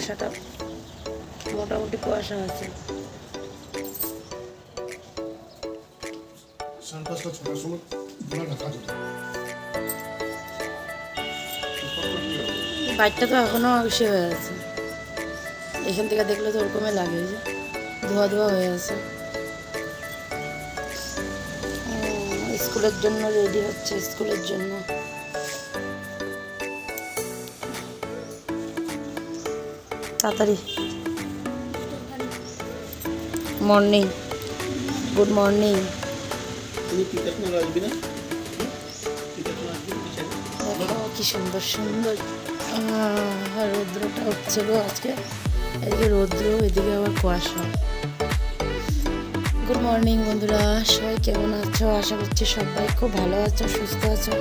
কুয়াশাটা। মোটামুটি কুয়াশা আছে। বাইকটা তো এখনও বেশি হয়ে আছে। এখান থেকে দেখলে তো ওরকমই লাগে যে ধোয়া ধোয়া হয়ে আছে। স্কুলের জন্য রেডি হচ্ছে স্কুলের জন্য। তাড়াতাড়ি। মর্নিং গুড মর্নিং কি সুন্দর সুন্দর। রৌদ্রটা হচ্ছে গো আজকে। এদিকে রৌদ্র এদিকে আবার কুয়াশা। গুড মর্নিং বন্ধুরা সবাই কেমন আছো? আশা করছি সবাই খুব ভালো আছো সুস্থ আছো।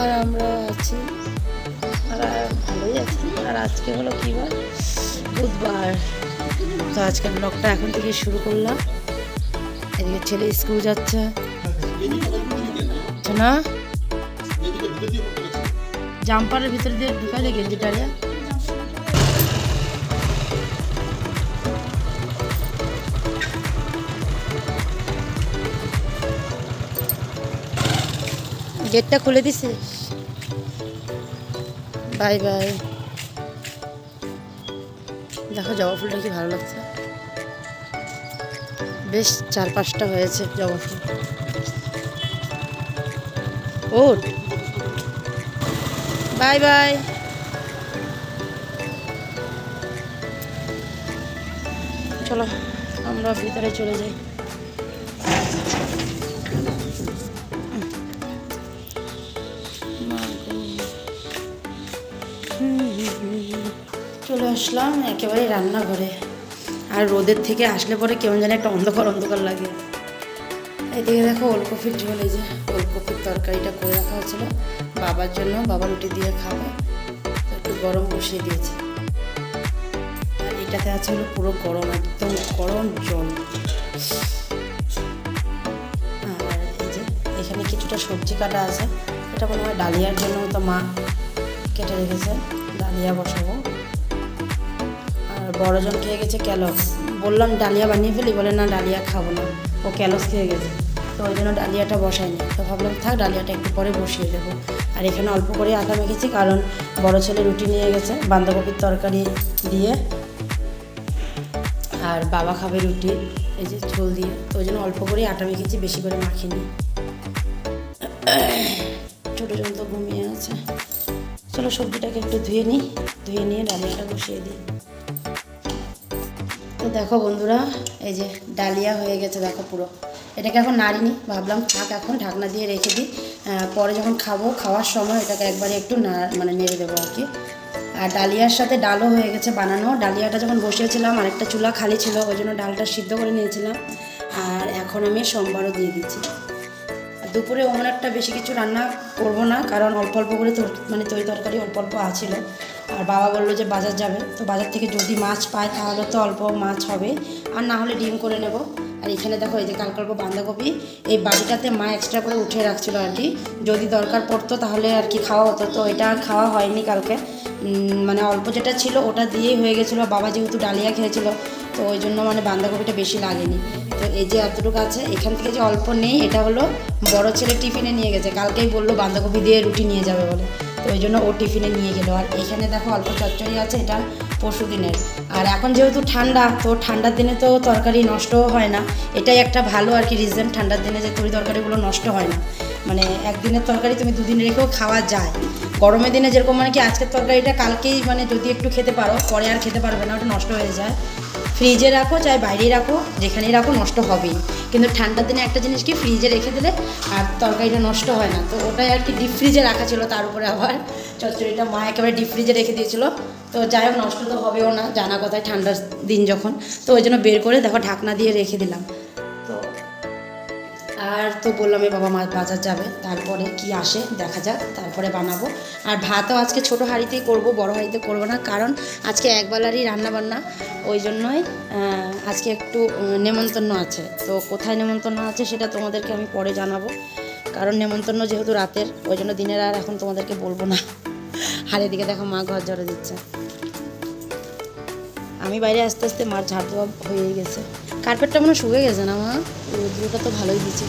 আর আমরা আছি ভালোই আর আজকে হলো কী বার বুধবার। তো আজকের ব্লগটা এখন থেকে শুরু করলাম। এদিকে ছেলে স্কুল যাচ্ছে। না এদিকে ভিতর দিয়ে গেছে জাম্পারের ভিতর দিয়ে গেঞ্জিটারে গেটটা খুলে দিছে বাই বাই দেখো জবা ফুলটা কি ভালো লাগছে? বেশ চার পাঁচটা হয়েছে জবা ফুল। ও বাই বাই। চলো, আমরা ভিতরে চলে যাই। চলে আসলাম একেবারে রান্নাঘরে। আর রোদের থেকে আসলে পরে কেমন জানি একটা অন্ধকার অন্ধকার লাগে। এদিকে দেখো ওলকপির ঝোল, এই যে ওলকপির তরকারিটা করে রাখা হয়েছিল। বাবার জন্য, বাবা রুটি দিয়ে খাবে একটু গরম বসিয়ে দিয়েছি। আর এটাতে আছে হলো পুরো গরম, একদম গরম জল। আর এই যে এখানে কিছুটা সবজি কাটা আছে। এটা মনে হয় ডালিয়ার জন্য, তো মা কেটে রেখেছে। ডালিয়া বসাবো। বড়জন খেয়ে গেছে ক্যালস। বললাম, ডালিয়া বানিয়ে ফেলি? বলে, না, ডালিয়া খাব না। ও ক্যালস খেয়ে গেছে। তো ওই জন্য ডালিয়াটা বসাইনি তো ভাবলাম, থাক, ডালিয়াটা একটু পরে বসিয়ে দেবো। আর এখানে অল্প করে আটা মেখেছি, কারণ বড় ছেলে রুটি নিয়ে গেছে, বাঁধাকপির তরকারি দিয়ে। আর বাবা খাবে রুটি, এই যে ঝোল দিয়ে। তো ওই জন্য অল্প করে আটা মেখেছি, বেশি করে মাখিনি। ছোটো জন তো ঘুমিয়ে আছে। চলো সবজিটাকে একটু ধুয়ে নিই। ধুয়ে নিয়ে ডালিয়াটা বসিয়ে দিই। দেখো বন্ধুরা, এই যে ডালিয়া হয়ে গেছে দেখো পুরো। এটাকে এখন নাড়িনি, ভাবলাম থাক এখন ঢাকনা দিয়ে রেখে দিই। পরে যখন খাব, খাওয়ার সময় এটাকে একবারে একটু না মানে নেড়ে দেবো আর কি। আর ডালিয়ার সাথে ডালও হয়ে গেছে বানানো। ডালিয়াটা যখন বসিয়েছিলাম, আরেকটা চুলা খালি ছিল, ওই জন্য ডালটা সিদ্ধ করে নিয়েছিলাম। আর এখন আমি সোমবারও দিয়ে দিচ্ছি দুপুরে অমন একটা বেশি কিছু রান্না করব না, কারণ অল্প অল্প করে মানে তরি তরকারি অল্প অল্প আছিল। আর বাবা বলল যে বাজার যাবে। তো বাজার থেকে যদি মাছ পায় তাহলে তো অল্প মাছ হবে। আর না হলে ডিম করে নেব। আর এখানে দেখো, এই যে কালকে অল্প বাঁধাকপি, এই বাড়িটাতে মা এক্সট্রা করে উঠে রাখছিল আর কি। যদি দরকার পড়তো তাহলে আর কি খাওয়া হতো। তো এটা আর খাওয়া হয়নি কালকে। মানে অল্প যেটা ছিল ওটা দিয়েই হয়ে গেছিল। বাবা যেহেতু ডালিয়া খেয়েছিল, তো ওই জন্য মানে বাঁধাকপিটা বেশি লাগেনি। তো এই যে এতটুকু আছে। এখান থেকে যে অল্প নেই, এটা হলো বড় ছেলে টিফিনে নিয়ে গেছে। কালকেই বলল বাঁধাকপি দিয়ে রুটি নিয়ে যাবে বলে। তো ওই জন্য ও টিফিনে নিয়ে গেলো। আর এখানে দেখো অল্প চচ্চড়ি আছে, এটা পরশু দিনের। আর এখন যেহেতু ঠান্ডা, তো ঠান্ডার দিনে তো তরকারি নষ্টও হয় না। এটাই একটা ভালো আর কি রিজন ঠান্ডার দিনে যে তরি তরকারিগুলো নষ্ট হয় না। মানে একদিনের তরকারি তুমি দুদিন রেখেও খাওয়া যায়। গরমের দিনে যেরকম মানে কি, আজকের তরকারিটা কালকেই মানে যদি একটু খেতে পারো, পরে আর খেতে পারবে না, ওটা নষ্ট হয়ে যায়। ফ্রিজে রাখো, চাই বাইরেই রাখো, যেখানেই রাখো, নষ্ট হবেই। কিন্তু ঠান্ডার দিনে একটা জিনিস কি, ফ্রিজে রেখে দিলে আর তরকারিটা নষ্ট হয় না। তো ওটাই আর কি ডিপ ফ্রিজে রাখা ছিল তার উপরে আবার। চচ্চড়িটা মা একেবারে ডিপ ফ্রিজে রেখে দিয়েছিল। তো যাই হোক, নষ্ট তো হবেও না, জানা কথায় ঠান্ডার দিন যখন। তো ওই জন্য বের করে, দেখো, ঢাকনা দিয়ে রেখে দিলাম। তো বললাম এই বাবা, মাছ বাজার যাবে। তারপরে কি আসে দেখা যাক, তারপরে বানাবো। আর ভাতও আজকে ছোট হাঁড়িতেই করব, বড় হাঁড়িতে করব না, কারণ আজকে একবেলারই রান্না বান্না ওই জন্যই আজকে একটু নেমন্তন্ন আছে। তো কোথায় নেমন্তন্ন আছে সেটা তোমাদেরকে আমি পরে জানাব, কারণ নেমন্তন্ন যেহেতু রাতের, ওই জন্য দিনের আর এখন তোমাদেরকে বলব না। আর এদিকে দেখো, মা ঘর ঝরে দিচ্ছে। আমি বাইরে আস্তে আস্তে মার ঝাড় দেওয়া হয়ে গেছে। কার্পেটটা মনে শুকে গেছে না, মা? রোদ্রুটা তো ভালোই দিচ্ছে।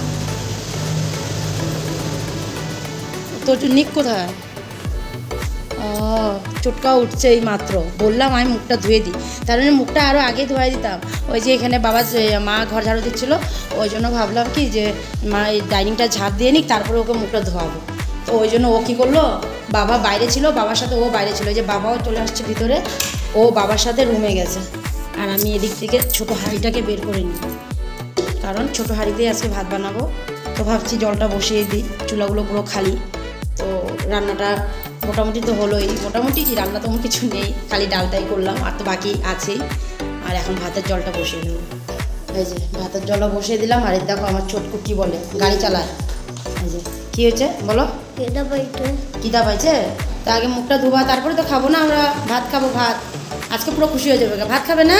তোর নিক কোথায়? ও চুটকা উঠছে এই মাত্র বললাম আমি মুখটা ধুয়ে দিই তার জন্য মুখটা আরও আগে ধুয়ে দিতাম। ওই যে এখানে বাবা মা ঘর ঝাড়ু দিচ্ছিল, ওই জন্য ভাবলাম কি যে, মা এই ডাইনিংটা ঝাঁপ দিয়ে নিক, তারপরে ওকে মুখটা ধোয়াবো। তো ওই জন্য ও কী করল, বাবা বাইরে ছিল, বাবার সাথে ও বাইরে ছিল। যে বাবাও চলে আসছে ভিতরে, ও বাবার সাথে রুমে গেছে। আর আমি এদিক থেকে ছোটো হাঁড়িটাকে বের করে নিই। কারণ ছোটো হাঁড়িতেই আজকে ভাত বানাবো। তো ভাবছি জলটা বসিয়ে দিই, চুলাগুলো পুরো খালি। তো রান্নাটা মোটামুটি তো হলোই। মোটামুটি কি রান্না তেমন কিছু নেই খালি ডালটাই করলাম আর তো বাকি আছেই আর এখন ভাতের জলটা বসিয়ে দেবো এই যে ভাতের জলটা বসিয়ে দিলাম আর দেখো আমার ছোটকু কী বলে গাড়ি চালায়। এই যে কী হয়েছে বলো? এটা বইটা কিতা পাইছে? তা আগে মুখটা ধোবা তারপরে তো খাব না আমরা ভাত খাব ভাত। আজকে পুরো খুশি হয়ে যাবে ভাত খাবে না?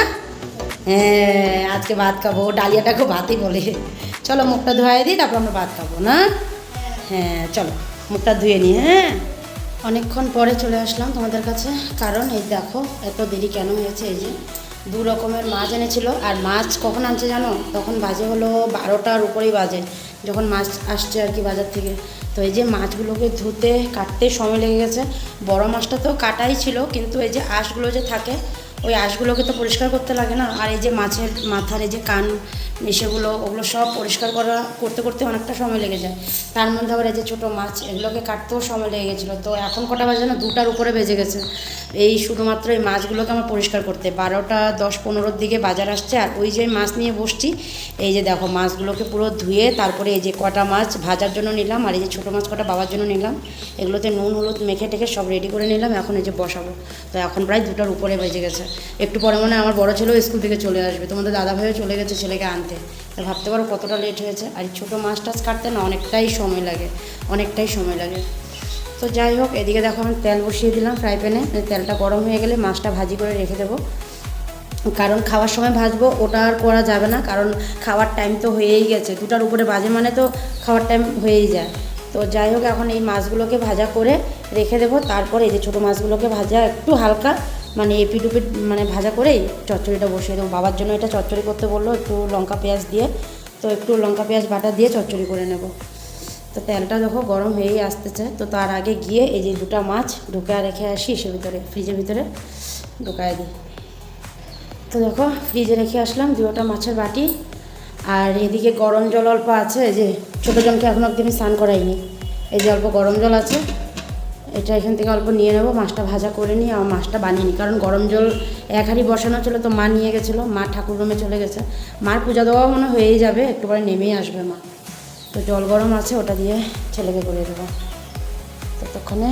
হ্যাঁ আজকে ভাত খাব। ডালিয়াটাকে ভাতই বলে। চলো মুখটা ধোয়াই দিই তারপর আমরা ভাত খাব না? হ্যাঁ চলো। মুখটা ধুয়ে নিই হ্যাঁ? অনেকক্ষণ পরে চলে আসলাম তোমাদের কাছে। কারণ এই দেখো, এত দেরি কেন হয়েছে? এই যে দু রকমের মাছ এনেছিল। আর মাছ কখন আনছে জানো? তখন বাজে হলো বারোটার উপরেই বাজে, যখন মাছ আসছে আর কি বাজার থেকে। তো এই যে মাছগুলোকে ধুতে, কাটতে সময় লেগে গেছে। বড় মাছটা তো কাটাই ছিল, কিন্তু এই যে আঁশগুলো যে থাকে, ওই আঁশগুলোকে তো পরিষ্কার করতে লাগে না। আর এই যে মাছের মাথার এই যে কান সেগুলো ওগুলো সব পরিষ্কার করা, করতে করতে অনেকটা সময় লেগে যায়। তার মধ্যে আবার এই যে ছোটো মাছ, এগুলোকে কাটতেও সময় লেগে গেছিল। তো এখন কটা বাজে না দুটার উপরে বেজে গেছে। এই শুধুমাত্র এই মাছগুলোকে আমার পরিষ্কার করতে। বারোটা, দশ, পনেরোর দিকে বাজার আসছে। আর ওই যে মাছ নিয়ে বসছি, এই যে দেখো, মাছগুলোকে পুরো ধুয়ে তারপরে এই যে কটা মাছ ভাজার জন্য নিলাম, আর এই যে ছোটো মাছ কটা বাবার জন্য নিলাম, এগুলোতে নুন, হলুদ মেখে টেখে সব রেডি করে নিলাম। এখন এই যে বসাবো। তো এখন প্রায় দুটার উপরে বেজে গেছে। একটু পরে মনে আমার বড় ছেলেও স্কুল থেকে চলে আসবে। তোমাদের দাদা ভাইও চলে গেছে ছেলেকে আনতে। তা ভাবতে পারো কতটা লেট হয়েছে। আর ছোটো মাছ টাছ কাটতে না অনেকটাই সময় লাগে। অনেকটাই সময় লাগে। তো যাই হোক, এদিকে দেখো আমি তেল বসিয়ে দিলাম ফ্রাই প্যানে তেলটা গরম হয়ে গেলে মাছটা ভাজি করে রেখে দেবো। কারণ খাওয়ার সময় ভাজবো, ওটা আর করা যাবে না। কারণ খাওয়ার টাইম তো হয়েই গেছে। দুটার উপরে বাজে মানে তো খাওয়ার টাইম হয়েই যায়। তো যাই হোক, এখন এই মাছগুলোকে ভাজা করে রেখে দেবো। তারপরে এই যে ছোটো মাছগুলোকে ভাজা একটু হালকা মানে এপিট উপিট মানে ভাজা করেই চচ্চড়িটা বসিয়ে দেবো। বাবার জন্য এটা চচ্চড়ি করতে বলল, একটু লঙ্কা পেঁয়াজ দিয়ে, তো একটু লঙ্কা পেঁয়াজ বাটা দিয়ে চচ্চড়ি করে নেব। তো তেলটা দেখো গরম হয়েই আসতেছে। তো তার আগে গিয়ে এই যে দুটা মাছ ঢুকায় রেখে আসি সে ভিতরে, ফ্রিজের ভিতরে ঢুকায় দিই। তো দেখো ফ্রিজে রেখে আসলাম দুটা মাছের বাটি। আর এদিকে গরম জল অল্প আছে যে ছোটো জনকে এখন অব্দি আমি স্নান করাইনি। এই যে অল্প গরম জল আছে এটা এখান থেকে অল্প নিয়ে নেব, মাছটা ভাজা করে নিই আর মাছটা বানিয়ে নিই। কারণ গরম জল এক হাঁড়ি বসানো ছিল তো মা নিয়ে গেছিল, মা ঠাকুর রুমে চলে গেছে। মার পূজা দেওয়াও মনে হয়েই যাবে, একটু পরে নেমেই আসবে মা। তো জল গরম আছে, ওটা দিয়ে ছেলেকে করে দেবো। ততক্ষণে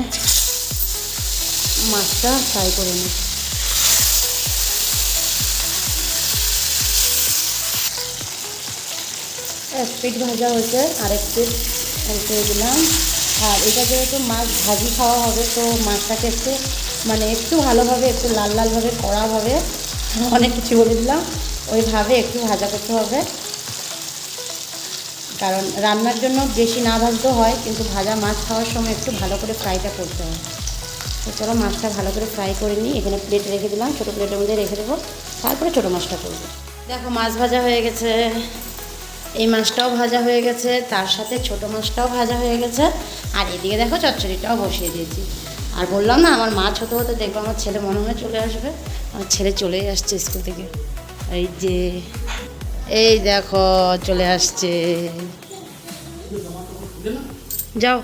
মাছটা ফ্রাই করে নিই। এক পিঠ ভাজা হয়েছে, আরেক পিঠ উল্টে দিলাম। আর এটা যেহেতু মাছ ভাজি খাওয়া হবে, তো মাছটাকে একটু মানে একটু ভালোভাবে, একটু লাল লালভাবে করা হবে অনেক কিছু বলে দিলাম। ওইভাবে একটু ভাজা করতে হবে। কারণ রান্নার জন্য বেশি না ভাজতেও হয়, কিন্তু ভাজা মাছ খাওয়ার সময় একটু ভালো করে ফ্রাইটা করতে হয় তো চলো মাছটা ভালো করে ফ্রাই করে নিই। এখানে প্লেট রেখে দিলাম, ছোটো প্লেটের মধ্যে রেখে দেবো। তারপরে ছোটো মাছটা করব। দেখো, মাছ ভাজা হয়ে গেছে। এই মাছটাও ভাজা হয়ে গেছে, তার সাথে ছোট মাছটাও ভাজা হয়ে গেছে, আর এদিকে দেখো চচ্চড়িটাও বসিয়ে দিয়েছি। আর বললাম না, আমার মাছ হতে হতে দেখব, আমার ছেলে মনে হয় চলে আসবে। আমার ছেলে চলেই আসছে স্কুল থেকে। এই যে, এই দেখো, চলে আসছে। যাও,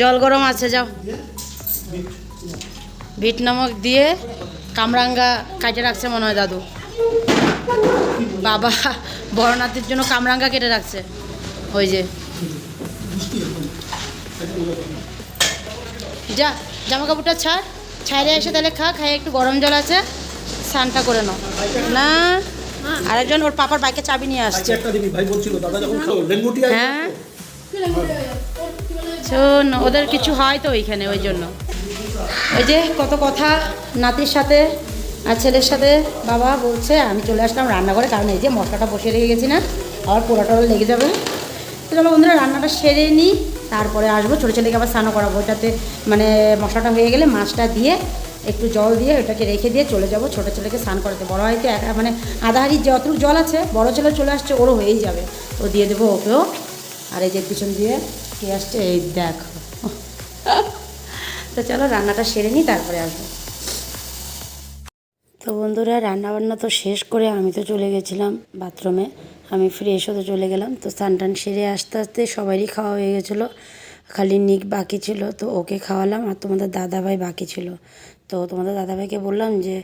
জল গরম আছে, যাও। বিট নামক দিয়ে কামরাঙ্গা কাটে রাখছে মনে হয় দাদু। বাবা বড় নাতির জন্য কামরাঙ্গা কেটে রাখছে। ওই যে। যা জামা কাপড়টা ছাড়। ছাড়ে এসে তাহলে খা খাই একটু গরম জল আছে স্নানটা করে নাও। না আরেকজন ওর পাপার বাইকে চাবি নিয়ে আসছে। লেঙ্গুটি আছে? হ্যাঁ। শোন ওদের কিছু হয় তো ওইখানে ওই জন্য। ওই যে কত কথা নাতির সাথে আর ছেলের সাথে বাবা বলছে, আমি চলে আসলাম রান্না করে কারণ এই যে মশলাটা বসিয়ে রেখে গেছি না, আবার পোড়াটা লেগে যাবে। তো চলো বন্ধুরা, রান্নাটা সেরে নিই তারপরে আসব। ছোটো ছেলেকে আবার স্নান করাবো ওটাতে মানে মশলাটা হয়ে গেলে মাছটা দিয়ে একটু জল দিয়ে ওটাকে রেখে দিয়ে চলে যাব। ছোটো ছেলেকে স্নান করাতে। বড় হয়তো একা মানে আধা হাড়ি যতটুকু জল আছে, বড় ছেলে চলে আসছে, ওরও হয়েই যাবে। তো দিয়ে দেবো ওকেও। আর এই যে পিছন দিয়ে কে আসছে, এই দেখো। তো চলো, রান্নাটা সেরে নিই তারপরে আসব। তো বন্ধুরা, রান্নাবান্না তো শেষ করে আমি তো চলে গেছিলাম বাথরুমে। আমি ফ্রেশ হতে চলে গেলাম। তো স্নান টান সেরে আস্তে আস্তে সবারই খাওয়া হয়ে গেছিল। খালি নিক বাকি ছিল, তো ওকে খাওয়ালাম আর তোমাদের দাদাভাই বাকি ছিল। তো তোমাদের দাদাভাইকে বললাম যে,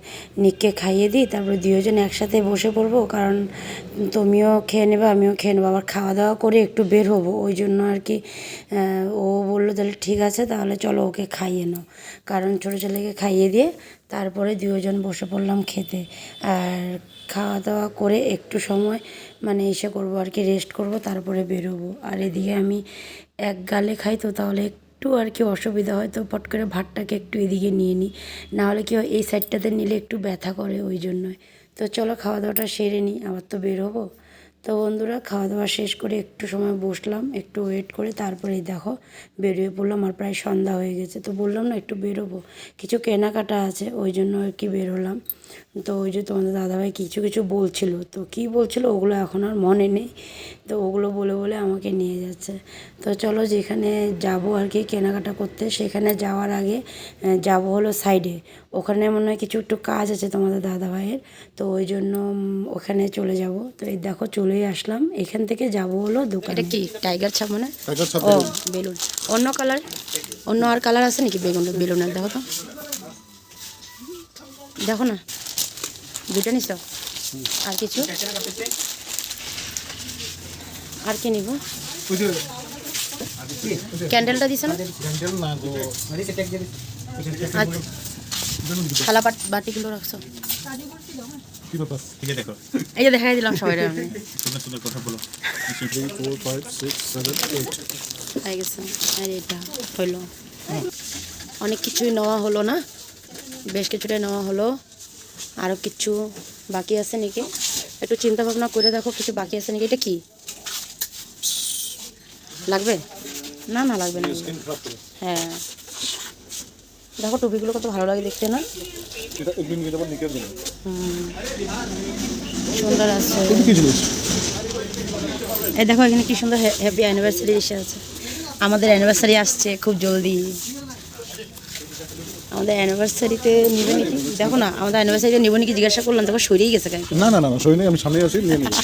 নিককে খাইয়ে দিই, তারপরে দুজন একসাথে বসে পড়ব, কারণ তুমিও খেয়ে নেবে, আমিও খেয়ে নেব। আবার খাওয়া দাওয়া করে একটু বের হব, ওই জন্য আর কি ও বলল তাহলে ঠিক আছে, তাহলে চলো ওকে খাইয়ে নাও। কারণ ছোটো ছেলেকে খাইয়ে দিয়ে তারপরে দুজন বসে পড়লাম খেতে। আর খাওয়া দাওয়া করে একটু সময় মানে এসে করব আর কি রেস্ট করব, তারপরে বেরোবো আর এদিকে আমি এক গালে খাই তো, তাহলে একটু আর কি অসুবিধা হয়, তো পট করে ভাতটাকে একটু এদিকে নিয়ে নিই। নাহলে কি হয়, এই সাইডটাতে নিলে একটু ব্যথা করে ওই জন্যই। তো চলো খাওয়া দাওয়াটা সেরে নিই, আবার তো বেরোবো তো বন্ধুরা খাওয়া দাওয়া শেষ করে একটু সময় বসলাম, একটু ওয়েট করে তারপরে দেখো, বেরিয়ে পড়লাম আর প্রায় সন্ধ্যা হয়ে গেছে। তো বললাম না, একটু বেরোবো। কিছু কেনাকাটা আছে, ওই জন্য আর কি বেরোলাম তো ওই যে তোমাদের দাদাভাই কিছু কিছু বলছিল। তো কি বলছিল ওগুলো এখন আর মনে নেই। তো ওগুলো বলে বলে আমাকে নিয়ে যাচ্ছে। তো চলো যেখানে যাব আর কি কেনাকাটা করতে, সেখানে যাওয়ার আগে যাব হলো সাইডে ওখানে মনে হয় কিছু একটু কাজ আছে তোমাদের দাদাভাইয়ের তো ওই জন্য ওখানে চলে যাব। তো এই দেখো চলেই আসলাম। এখান থেকে যাব হলো দোকান। এটা কি টাইগার ছাপ মানে? ও বেলুন। অন্য কালার? অন্য আর কালার আছে নাকি বেগুন বেলুনের? দেখো তো। দেখো না। দুটো নিছ? আর কিছু? আর কি নিব? ক্যান্ডেলটা দিছে না? ক্যান্ডেল না গো। আর থালা বাট- বাটিগুলো রাখছো। এই যে দেখাই দিলাম সবাই আমি। কথা বলো। হয়ে আর এটা হইল অনেক কিছুই নেওয়া হলো না। বেশ কিছুটাই নেওয়া হলো। আরও কিছু বাকি আছে নাকি? একটু চিন্তা ভাবনা করে দেখো কিছু বাকি আছে নাকি? এটা কি? লাগবে? না না লাগবে না। হ্যাঁ। দেখো টুপিগুলো কত ভালো লাগে দেখতে না। সুন্দর আছে। এই দেখো এখানে কি সুন্দর হ্যাপি অ্যানিভার্সারি এসে আছে। আমাদের অ্যানিভার্সারি আসছে খুব জলদি। আমাদের অ্যানিভার্সারিতে নিবে নাকি? দেখো না আমাদের অ্যানিভার্সারিতে নিব নাকি জিজ্ঞাসা করলাম দেখো সরিয়ে গেছে কেন না না না নেই আমি সামনে আছি নিয়ে নিবো।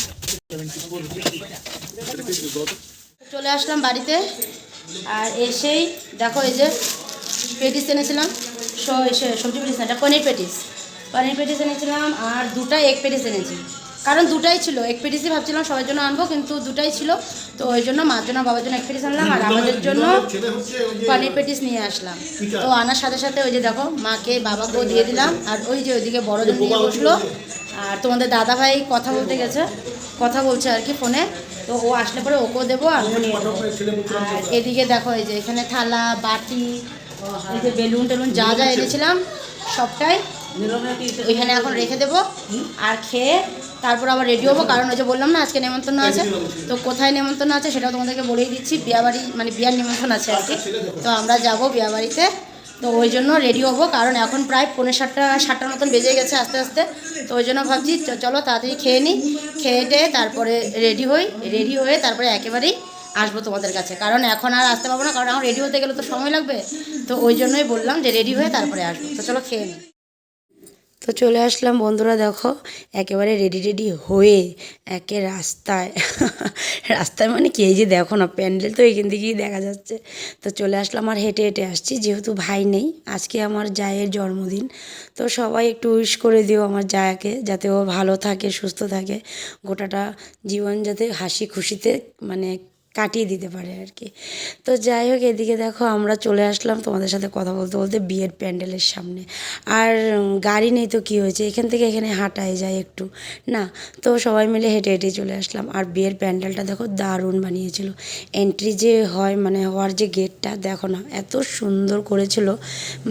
চলে আসলাম বাড়িতে। আর এসেই দেখো এই যে পেটিস এনেছিলাম। সবজি পেটিস এটা পনির পেটিস। পনির পেটিস এনেছিলাম আর দুটা এগ পেটিস এনেছি। কারণ দুটাই ছিল এক পেটিসই ভাবছিলাম সবার জন্য আনব কিন্তু দুটাই ছিল। তো ওই জন্য মার জন্য বাবার জন্য এক পেটিস আনলাম আর আমাদের জন্য পনির পেটিস নিয়ে আসলাম। তো আনার সাথে সাথে ওই যে দেখো মাকে বাবাকেও দিয়ে দিলাম। আর ওই যে ওইদিকে বড়জন নিয়ে বসল। আর তোমাদের দাদা ভাই কথা বলতে গেছে কথা বলছে আর কি ফোনে। তো ও আসলে পরে ওকেও দেবো আমিও নিয়ে আর এদিকে দেখো এই যে এখানে থালা বাটি এই যে বেলুন টেলুন যা যা এনেছিলাম সবটাই ওইখানে এখন রেখে দেবো। আর খেয়ে তারপর আবার রেডি হব কারণ ওই যে বললাম না আজকে নেমন্তন্ন আছে। তো কোথায় নেমন্তন্ন আছে সেটাও তোমাদেরকে বলেই দিচ্ছি বিয়াবাড়ি মানে বিয়ার নিমন্ত্রণ আছে আর কি। তো আমরা যাব বিয়াবাড়িতে। তো ওই জন্য রেডি হব কারণ এখন প্রায় পৌনে সাতটা সাতটার মতন বেজে গেছে আস্তে আস্তে। তো ওই জন্য ভাবছি চলো তাড়াতাড়ি খেয়ে নিই খেয়ে টেয়ে তারপরে রেডি হই রেডি হয়ে তারপরে একেবারেই আসব তোমাদের কাছে। কারণ এখন আর আসতে পারব না, কারণ এখন রেডি হতে গেলে তো সময় লাগবে। তো ওই জন্যই বললাম যে রেডি হয়ে তারপরে আসব। তো চলো খেয়ে নিই তো চলে আসলাম বন্ধুরা দেখো, একেবারে রেডি রেডি হয়ে একে রাস্তায়। রাস্তায় মানে কি যে দেখো না, প্যান্ডেল তো এখান থেকেই দেখা যাচ্ছে। তো চলে আসলাম আর হেঁটে হেঁটে আসছি, যেহেতু ভাই নেই, আজকে আমার জায়ের জন্মদিন। তো সবাই একটু উইশ করে দিও আমার জায়াকে, যাতে ও ভালো থাকে, সুস্থ থাকে। গোটাটা জীবন যাতে হাসি খুশিতে মানে কাটিয়ে দিতে পারে আর কি। তো যাই হোক, এদিকে দেখো আমরা চলে আসলাম তোমাদের সাথে কথা বলতে বলতে বিয়ের প্যান্ডেলের সামনে। আর গাড়ি নেই তো কী হয়েছে? এখান থেকে এখানে হাঁটায় যায় একটু, না? তো সবাই মিলে হেঁটে হেঁটে চলে আসলাম। আর বিয়ের প্যান্ডেলটা দেখো দারুণ বানিয়েছিল। এন্ট্রি যে হয় মানে হওয়ার যে গেটটা, দেখো না, এত সুন্দর করেছিল।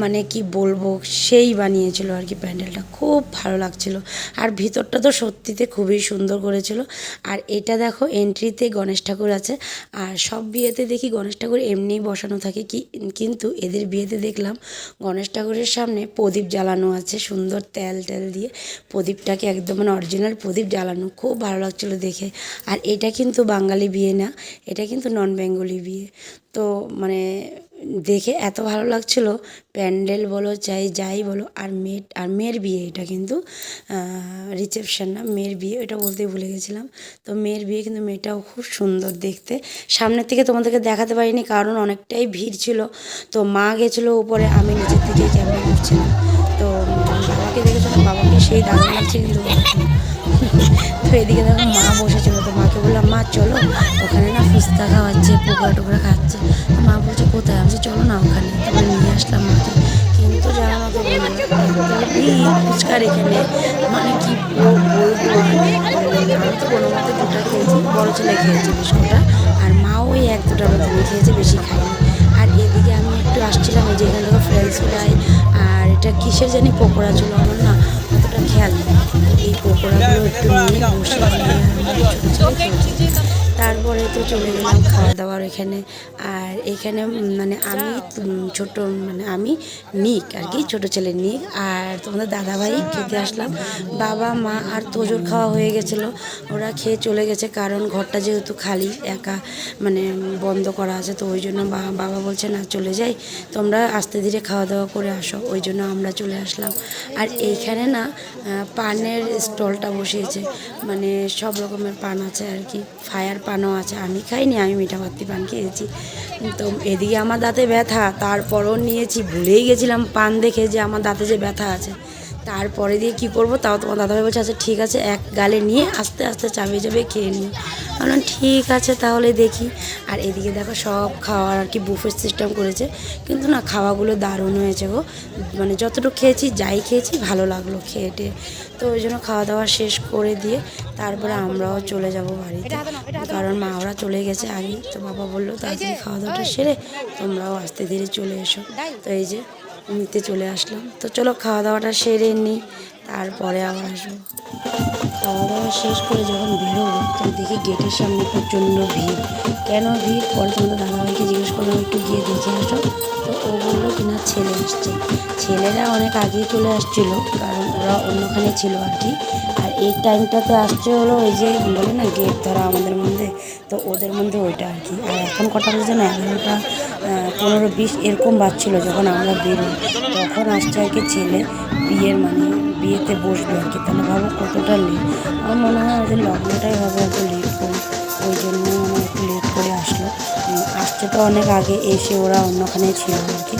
মানে কি বলব, সেই বানিয়েছিল আর কি প্যান্ডেলটা। খুব ভালো লাগছিল। আর ভিতরটা তো সত্যিতে খুবই সুন্দর করেছিল। আর এটা দেখো এন্ট্রিতে গণেশ ঠাকুর আছে। আর সব বিয়েতে দেখি গণেশ ঠাকুর এমনিই বসানো থাকে কি, কিন্তু এদের বিয়েতে দেখলাম গণেশ ঠাকুরের সামনে প্রদীপ জ্বালানো আছে, সুন্দর তেল টেল দিয়ে প্রদীপটাকে একদম মানে অরিজিনাল প্রদীপ জ্বালানো, খুব ভালো লাগছিল দেখে। আর এটা কিন্তু বাঙালি বিয়ে না, এটা কিন্তু নন বেঙ্গলি বিয়ে। তো মানে দেখে এত ভালো লাগছিল। প্যান্ডেল বলো চাই যাই বলো, আর মেয়ে আর মেয়ের বিয়ে এটা কিন্তু রিসেপশান না, মেয়ের বিয়ে, এটা বলতেই ভুলে গেছিলাম। তো মেয়ের বিয়ে কিন্তু মেয়েটাও খুব সুন্দর দেখতে। সামনের থেকে তোমাদেরকে দেখাতে পারিনি, কারণ অনেকটাই ভিড় ছিল। তো মা গেছিল উপরে, আমি নিচের দিকে ক্যামেরা করছিলাম বাবাকে সেই দারুণ লাগছে কিন্তু। তো এদিকে দেখো মা বসেছিল, তো মাকে বললাম, মা, চলো, ওখানে না ফুচকা খাওয়াচ্ছে পোকড়া টোকরা খাচ্ছে। মা বলছে, কোথায়? আমি চলো না ওখানে। তারপরে নিয়ে আসলাম মাকে। কিন্তু যারা আমাকে বলল, এই ফুচকার এখানে মানে কি বলব আমি তো কোনো মতে দুটো খেয়েছি, বড় ছেলে খেয়েছি বিস্কুটটা, আর মাও ওই এক দুটার মতো খেয়েছে, বেশি আমি একটু আসছিলাম এই যে এখান থেকে ফ্রেঞ্চ ফ্রাই, আর এটা কিসের জানি পকোড়া ছিল আমার না, অতটা খেয়াল এই পকোড়াগুলো একটু নিয়ে বসে তারপরে তো চলে গেলাম খাওয়া দাওয়ার এখানে। আর এখানে মানে আমি ছোট মানে আমি, নিক আর কি, ছোট ছেলে নিক। আর তোমাদের দাদাভাই খেতে আসলাম। বাবা, মা আর তোজোর খাওয়া হয়ে গেছিল। ওরা খেয়ে চলে গেছে, কারণ ঘরটা যেহেতু খালি, একা মানে বন্ধ করা আছে, তো ওই জন্য বাবা বলছে, না, চলে যাই। তোমরা আস্তে ধীরে খাওয়া দাওয়া করে আসো। ওই জন্য আমরা চলে আসলাম। আর এইখানে না পানের স্টলটা বসিয়েছে। মানে সব রকমের পান আছে আর কি। ফায়ার পানও আছে, আমি খাইনি, আমি মিঠা ভাতি পান খেয়েছি। তো এদিকে আমার দাঁতে ব্যথা, তারপরও নিয়েছি, ভুলেই গেছিলাম পান দেখে যে আমার দাঁতে যে ব্যথা আছে। তারপরে দিয়ে কি করব? তাও তোমার দাদাভাই বলছে আচ্ছা ঠিক আছে, এক গালে নিয়ে আস্তে আস্তে চাবিয়ে চাবিয়ে খেয়ে নিই। বললাম, ঠিক আছে, তাহলে দেখি। আর এদিকে দেখো সব খাওয়ার আর কি বুফের সিস্টেম করেছে। কিন্তু না, খাওয়াগুলো দারুণ হয়েছে গো। মানে যতটুকু খেয়েছি, যাই খেয়েছি, ভালো লাগল খেয়ে। তো ওই জন্য খাওয়া দাওয়া শেষ করে দিয়ে তারপরে আমরাও চলে যাব বাড়িতে। কারণ মা, ওরা চলে গেছে আগেই। তো বাবা বলল, তাড়াতাড়ি খাওয়া দাওয়াটা সেরে তোমরাও আস্তে ধীরে চলে এসো। তো এই যে নিতে চলে আসলাম। তো চলো খাওয়া দাওয়াটা সেরে নিই তারপরে আবার আসব। খাওয়া দাওয়া শেষ করে যখন বেরোবো তো দেখি গেটের সামনে প্রচণ্ড ভিড়। কেন ভিড়? পরে তোমাদের দাদাভাইকে জিজ্ঞেস করলাম, একটু গিয়ে দেখে আসো। তো ও বলল কিনা, ছেলে আসছে। ছেলেরা অনেক আগেই চলে আসছিল, কারণ ওরা অন্যখানে ছিল আর কি। আর এই টাইমটাতে আসছে হলো ওই যে বলে না, গেট ধরা আমাদের মধ্যে। তো ওদের মধ্যে ওইটা আর কি। আর এখন কটা বাজে না? এগারোটা পনেরো বিশ এরকম বাজছিল যখন আমরা বেরোই। তখন আসছে আর কি ছেলে, বিয়ের মানে বিয়েতে বসবে আর কি। তাহলে ভাবো কতটা লেট আমার মনে হয় ওদের লগ্নটাই হবে এত লেট করে। ওই জন্য মানে একটু লেট করে আসলো। আসছে তো অনেক আগে, এসে ওরা অন্যখানে ছিল আর কি।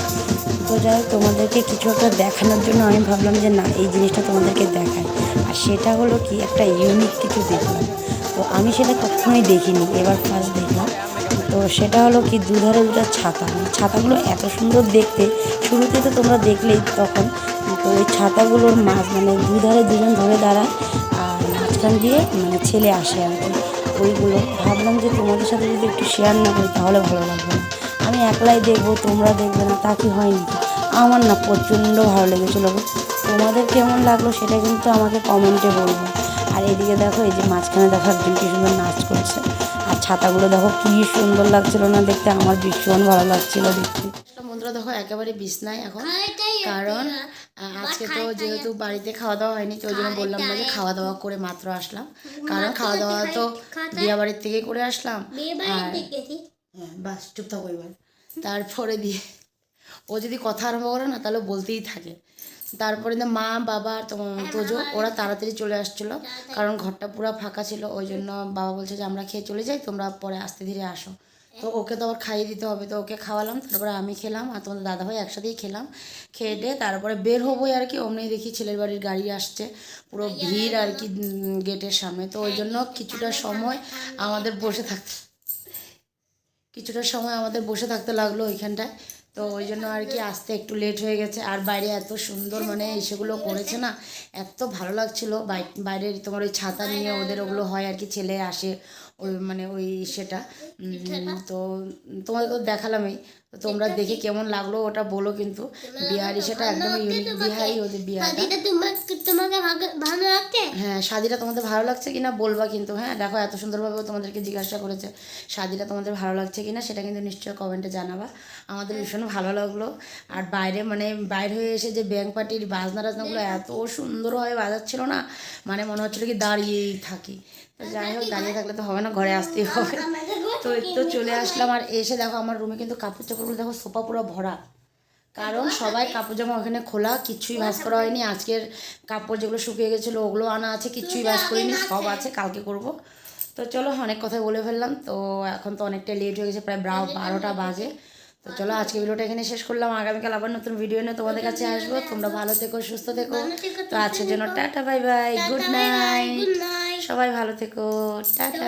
তো যাই তোমাদেরকে কিছু একটা দেখানোর জন্য আমি ভাবলাম যে না, এই জিনিসটা তোমাদেরকে দেখায় আর সেটা হলো কি, একটা ইউনিক কিছু দেখলাম। তো আমি সেটা কখনোই দেখিনি, এবার ফার্স্ট দেখলাম। তো সেটা হলো কি, দুধারে দুটো ছাতা। ছাতাগুলো এত সুন্দর দেখতে, শুরুতে তো তোমরা দেখলেই তখন। তো ওই ছাতাগুলোর মাঝ মানে দুধারে দুজন ধরে দাঁড়ায়, আর মাঝখান দিয়ে মানে ছেলে আসে আর কি ওইগুলো। ভাবলাম যে তোমাদের সাথে যদি একটু শেয়ার না করি, তাহলে ভালো লাগবে না। আমি একলাই দেখব, তোমরা দেখবে না, তা কি হয়নি আমার না প্রচণ্ড ভালো লেগেছিলো। তোমাদের কেমন লাগল সেটা কিন্তু আমাকে কমেন্টে বলব। আর এদিকে দেখো এই যে মাঝখানে দেখো একজন কি সুন্দর নাচ করছে। আর ছাতাগুলো দেখো কি সুন্দর লাগছিল না দেখতে আমার ভীষণ ভালো লাগছিল দেখতে। বন্ধুরা দেখো একেবারে বিছনায় এখন। কারণ আজকে তো যেহেতু বাড়িতে খাওয়া দাওয়া হয়নি তো ওই জন্য বললাম না যে খাওয়া দাওয়া করে মাত্র আসলাম। কারণ খাওয়া দাওয়া তো বিয়ে বাড়ির থেকে করে আসলাম। আর হ্যাঁ বাস চুপ থাকো এবার। তারপরে দিয়ে ও যদি কথা আরম্ভ করে না তাহলে বলতেই থাকে। তারপরে মা, বাবা আর তোজো, ওরা তাড়াতাড়ি চলে আসছিল। কারণ ঘরটা পুরো ফাঁকা ছিল, ওই জন্য বাবা বলছে যে, আমরা খেয়ে চলে যাই, তোমরা পরে আস্তে ধীরে আসো। তো ওকে তো আবার খাইয়ে দিতে হবে, তো ওকে খাওয়ালাম, তারপরে আমি খেলাম আর তোমাদের দাদাভাই একসাথেই খেলাম। খেয়ে তারপরে বের হবোই আর কি, অমনি দেখি ছেলের বাড়ির গাড়ি আসছে, পুরো ভিড় আর কি গেটের সামনে। তো ওই জন্য কিছুটা সময় আমাদের বসে থাকতে, কিছুটা সময় আমাদের বসে থাকতে লাগল ওইখানটায়। তো ওই জন্য আর কি আসতে একটু লেট হয়ে গেছে। আর বাইরে এত সুন্দর মানে সেগুলো করেছে না, এত ভালো লাগছিল। বাইরের বাইরে তোমার ওই ছাতা নিয়ে ওদের ওগুলো হয় আর কি, ছেলে আসে ওই মানে ওই সেটা তো তোমাদের তো দেখালামই। তো তোমরা দেখে কেমন লাগল ওটা বলো কিন্তু। বিহারি সেটা একদম ইউনিক বিহারি ওদের বিহারটা। দিদা তোমাকে ভালো লাগছে? হ্যাঁ শাদিটা তোমাদের ভালো লাগছে কিনা বলবা কিন্তু। হ্যাঁ দেখো এত সুন্দরভাবে তোমাদেরকে জিজ্ঞাসা করেছে শাদিটা তোমাদের ভালো লাগছে কিনা সেটা কিন্তু নিশ্চয়ই কমেন্টে জানাবা। আমাদের ভীষণ ভালো লাগল। আর বাইরে মানে বাইরে হয়ে এসে যে ব্যাংক পার্টির বাজনা টাজনাগুলো এত সুন্দরভাবে বাজাচ্ছিল না মানে মনে হচ্ছিল কি দাঁড়িয়েই থাকি। তো যাই হোক দাঁড়িয়ে থাকলে তো হবে না ঘরে আসতেই হবে। তো তো চলে আসলাম আর এসে দেখো আমার রুমে কিন্তু কাপড় চাপড়গুলো দেখো সোফা পুরো ভরা। কারণ সবাই কাপড় জামা ওখানে খোলা কিচ্ছুই ভাঁজ করা হয়নি। আজকের কাপড় যেগুলো শুকিয়ে গেছিল ওগুলো আনা আছে কিচ্ছুই ভাঁজ করিনি সব আছে কালকে করব। তো চলো অনেক কথা বলে ফেললাম। তো এখন তো অনেকটা লেট হয়ে গেছে প্রায় ব্রা- বারোটা বাজে। তো চলো আজকে ভিডিওটা এখানে শেষ করলাম। আগামীকাল আবার নতুন ভিডিও নিয়ে তোমাদের কাছে আসব। তোমরা ভালো থেকো সুস্থ থেকো। তো আজকের জন্য ta-ta bye bye good night সবাই ভালো থেকো টাটা।